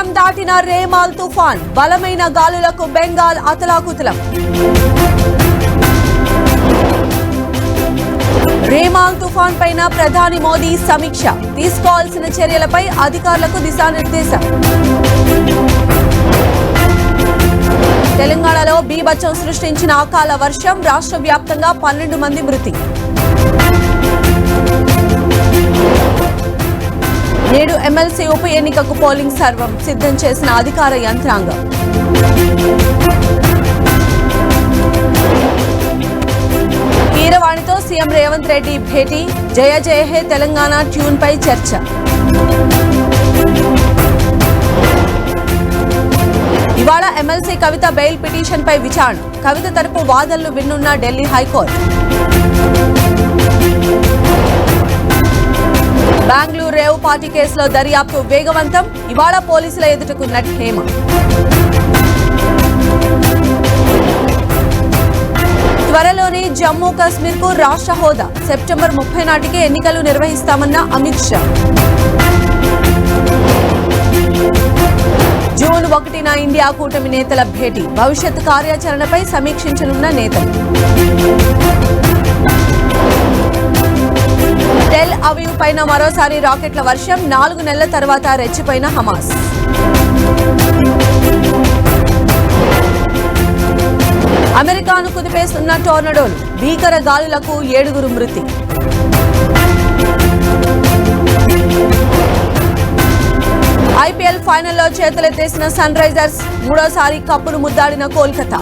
తీరం దాటిన రేమాల్ తుఫాన్ బలమైన గాలులకు బెంగాల్ అతలాకుతలం. రేమాల్ తుఫాన్ పైన ప్రధాని మోదీ సమీక్ష తీసుకోవాల్సిన చర్యలపై అధికారులకు దిశానిర్దేశం. తెలంగాణలో బీభత్సం సృష్టించిన అకాల వర్షం రాష్ట్ర వ్యాప్తంగా పన్నెండు మంది మృతి. నేడు ఎమ్మెల్సీ ఉప ఎన్నికకు పోలింగ్ సర్వం సిద్ధం చేసిన అధికార యంత్రాంగం. కీరవాణితో సీఎం రేవంత్ రెడ్డి భేటీ జయ జయ హే తెలంగాణ ట్యూన్ పై చర్చ. ఇవాళ ఎమ్మెల్సీ కవిత బెయిల్ పిటిషన్ పై విచారణ. కవిత తరపు వాదనలు విన్నున్న Delhi high court. Bengaluru rave party కేసులో దర్యాప్తు వేగవంతం. ఇవాళ పోలీసుల ఎదుటకు నటి హేమ. త్వరలోనే జమ్మూ కాశ్మీర్కు రాష్ట్ర హోదా. సెప్టెంబర్ ముప్పై నాటికి ఎన్నికలు నిర్వహిస్తామన్న అమిత్ షా. జూన్ ఒకటిన ఇండియా కూటమి నేతల భేటీ. భవిష్యత్ కార్యాచరణపై సమీక్షించనున్న నేతలు. టెల్ అవీవ్ పైన మరోసారి రాకెట్ల వర్షం. నాలుగు నెలల తర్వాత రెచ్చిపోయిన హమాస్. అమెరికాను కుదిపేస్తున్న టోర్నడోలు భీకర గాలులకు ఏడుగురు మృతి. ఐపీఎల్ ఫైనల్లో చేతులెత్తేసిన సన్ రైజర్స్ మూడోసారి కప్పును ముద్దాడిన కోల్కతా.